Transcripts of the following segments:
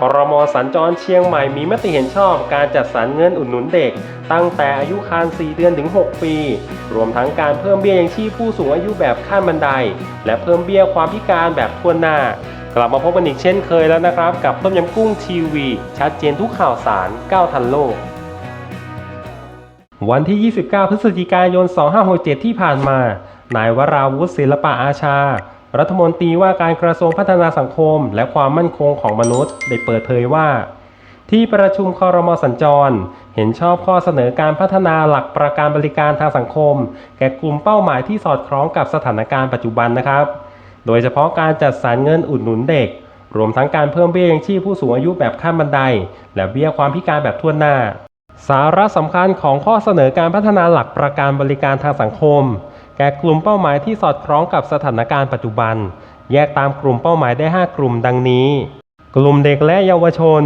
ครมสัญจรเชียงใหม่มีมติเห็นชอบการจัดสรรเงินอุดหนุนเด็ก ตั้งแต่อายุครรภ์4เดือนถึง 6 ปี รวมทั้งการเพิ่มเบี้ยยังชีพผู้สูงอายุแบบขั้นบันได และเพิ่มเบี้ยความพิการแบบทั่วหน้า กลับมาพบกันอีกเช่นเคยแล้วนะครับ กับต้มยำกุ้งทีวี ชัดเจนทุกข่าวสารก้าวทันโลกวันที่ 29 พฤศจิกายน 2567 ที่ผ่านมา นายวราวุฒิศิลปะอาชา รัฐมนตรีว่าการกระทรวงพัฒนาสังคม และความมั่นคงของมนุษย์ ได้เปิดเผยว่า ที่ประชุมคอรมอสัญจร เห็นชอบข้อเสนอการพัฒนาหลักประกันบริการทางสังคม แก่กลุ่มเป้าหมายที่สอดคล้องกับสถานการณ์ปัจจุบันนะครับ โดยเฉพาะการจัดสรรเงินอุดหนุนเด็ก รวมทั้งการเพิ่มเบี้ยยังชีพผู้สูงอายุแบบขั้นบันได และเบี้ยความพิการแบบทั่วหน้า สาระสำคัญของข้อเสนอการพัฒนาหลักประกันบริการทางสังคม แก่กลุ่มเป้าหมายที่สอดคล้องกับสถานการณ์ปัจจุบัน แยกตามกลุ่มเป้าหมายได้ 5 กลุ่มดังนี้ กลุ่มเด็กและเยาวชน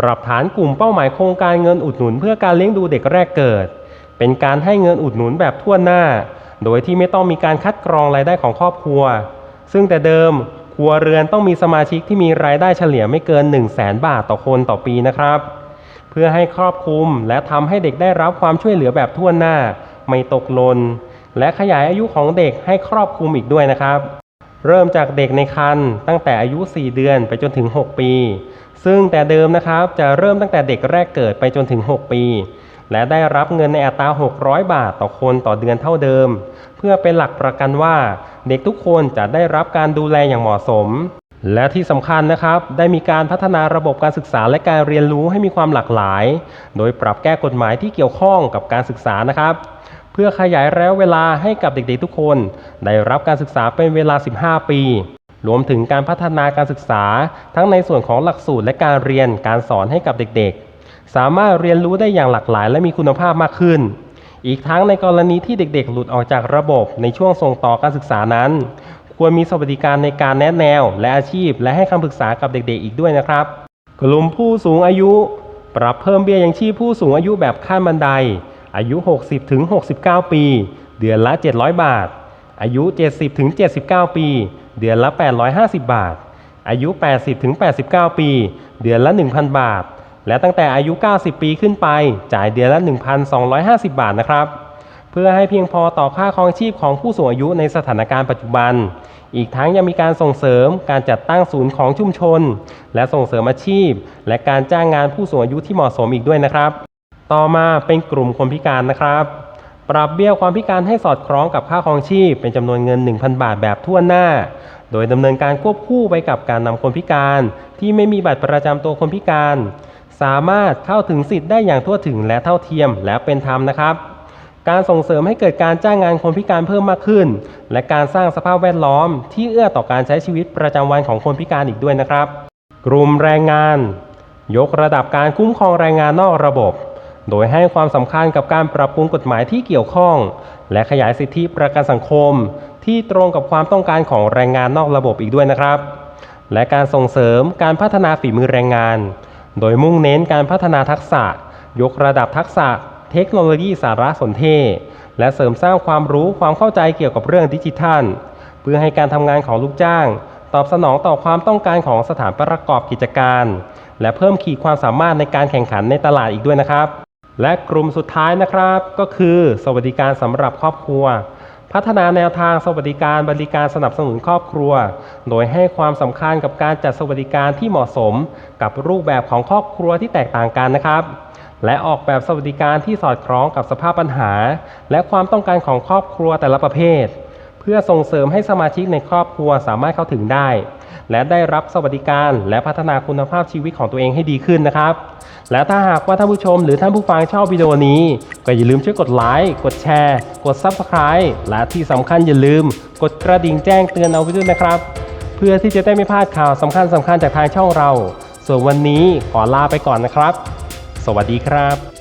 ปรับฐานกลุ่มเป้าหมายโครงการเงินอุดหนุน เพื่อการเลี้ยงดูเด็กแรกเกิด เป็นการให้เงินอุดหนุนแบบทั่วหน้า โดยที่ไม่ต้องมีการคัดกรองรายได้ของครอบครัว ซึ่งแต่เดิมครัวเรือนต้องมีสมาชิกที่มีรายได้เฉลี่ยไม่เกิน 1 0 0 0 0แบาทต่อคนต่อปีนะครับ เพื่อให้ครอบคลุมและทำให้เด็กได้รับความช่วยเหลือแบบทั่วหน้า ไม่ตกหล่น และขยายอายุของเด็กให้ครอบคลุมอีกด้วยนะครับ เริ่มจากเด็กในครรภ์ตั้งแต่อายุ 4 เดือนไปจนถึง 6 ปี ซึ่งแต่เดิมนะครับจะเริ่มตั้งแต่เด็กแรกเกิดไปจนถึง 6 ปี และได้รับเงินในอัตรา 600 บาทต่อคนต่อเดือนเท่าเดิม เพื่อเป็นหลักประกันว่า เด็กทุกคนจะได้รับการดูแลอย่างเหมาะสม และที่สำคัญนะครับ ได้มีการพัฒนาระบบการศึกษาและการเรียนรู้ให้มีความหลากหลาย โดยปรับแก้กฎหมายที่เกี่ยวข้องกับการศึกษานะครับ เพื่อขยายระยะเวลาให้กับเด็กๆทุกคน ได้รับการศึกษาเป็นเวลา 15 ปี รวมถึงการพัฒนาการศึกษา ทั้งในส่วนของหลักสูตรและการเรียนการสอนให้กับเด็กๆ สามารถเรียนรู้ได้อย่างหลากหลายและมีคุณภาพมากขึ้น อีกทั้งในกรณีที่เด็กๆ หลุดออกจากระบบในช่วงส่งต่อการศึกษานั้น ควรมีสวัสดิการในการแนะแนว และอาชีพ และให้คำปรึกษากับเด็กๆ อีกด้วยนะครับกลุ่มผู้สูงอายุ ปรับเพิ่มเบี้ยยังชีพผู้สูงอายุแบบขั้นบันได อายุ 60ถึง69 ปี เดือนละ 700 บาท อายุ 70ถึง79 ปี เดือนละ 850 บาท อายุ 80ถึง89 ปี เดือนละ 1,000 บาท และตั้งแต่อายุ 90 ปีขึ้นไป จ่ายเดือนละ 1,250 บาทนะครับ เพื่อให้เพียงพอต่อค่าครองชีพของผู้สูงอายุในสถานการณ์ปัจจุบัน อีกทั้งยังมีการส่งเสริมการจัดตั้งศูนย์ของชุมชน และส่งเสริมอาชีพ และการจ้างงานผู้สูงอายุที่เหมาะสมอีกด้วยนะครับ ต่อมาเป็นกลุ่มคนพิการนะครับ ปรับเบี้ยความพิการให้สอดคล้องกับค่าครองชีพ เป็นจำนวนเงิน 1,000 บาทแบบทั่วหน้า โดยดำเนินการควบคู่ไปกับการนำคนพิการ ที่ไม่มีบัตรประจำตัวคนพิการ สามารถเข้าถึงสิทธิ์ได้อย่างทั่วถึงและเท่าเทียมและเป็นธรรมนะครับการส่งเสริมให้เกิดการจ้างงานคนพิการเพิ่มมากขึ้น และการสร้างสภาพแวดล้อม ที่เอื้อต่อการใช้ชีวิตประจำวันของคนพิการอีกด้วยนะครับ กลุ่มแรงงาน ยกระดับการคุ้มครองแรงงานนอกระบบ โดยให้ความสำคัญกับการปรับปรุงกฎหมายที่เกี่ยวข้อง และขยายสิทธิประกันสังคม ที่ตรงกับความต้องการของแรงงานนอกระบบอีกด้วยนะครับ และการส่งเสริมการพัฒนาฝีมือแรงงาน โดยมุ่งเน้นการพัฒนาทักษะ ยกระดับทักษะ เทคโนโลยีสารสนเทศ และเสริมสร้างความรู้ความเข้าใจเกี่ยวกับเรื่องดิจิทัล เพื่อให้การทำงานของลูกจ้าง ตอบสนองต่อความต้องการของสถานประกอบกิจการ และเพิ่มขีดความสามารถในการแข่งขันในตลาดอีกด้วยนะครับ และกลุ่มสุดท้ายนะครับก็คือสวัสดิการสำหรับครอบครัว พัฒนาแนวทางสวัสดิการบริการสนับสนุนครอบครัว โดยให้ความสำคัญกับการจัดสวัสดิการที่เหมาะสม กับรูปแบบของครอบครัวที่แตกต่างกันนะครับ และออกแบบสวัสดิการที่สอดคล้องกับสภาพปัญหา และความต้องการของครอบครัวแต่ละประเภท เพื่อส่งเสริมให้สมาชิกในครอบครัวสามารถเข้าถึงได้ และได้รับสวัสดิการ และพัฒนาคุณภาพชีวิตของตัวเองให้ดีขึ้นนะครับ และถ้าหากว่าท่านผู้ชมหรือท่านผู้ฟังชอบวิดีโอนี้ ก็อย่าลืมช่วยกดไลค์กดแชร์ กด Subscribe และที่สำคัญอย่าลืม กดกระดิ่งแจ้งเตือนเอาไว้ด้วยนะครับ เพื่อที่จะได้ไม่พลาดข่าวสำคัญสำคัญจากทางช่องเรา ส่วนวันนี้ขอลาไปก่อนนะครับ สวัสดีครับ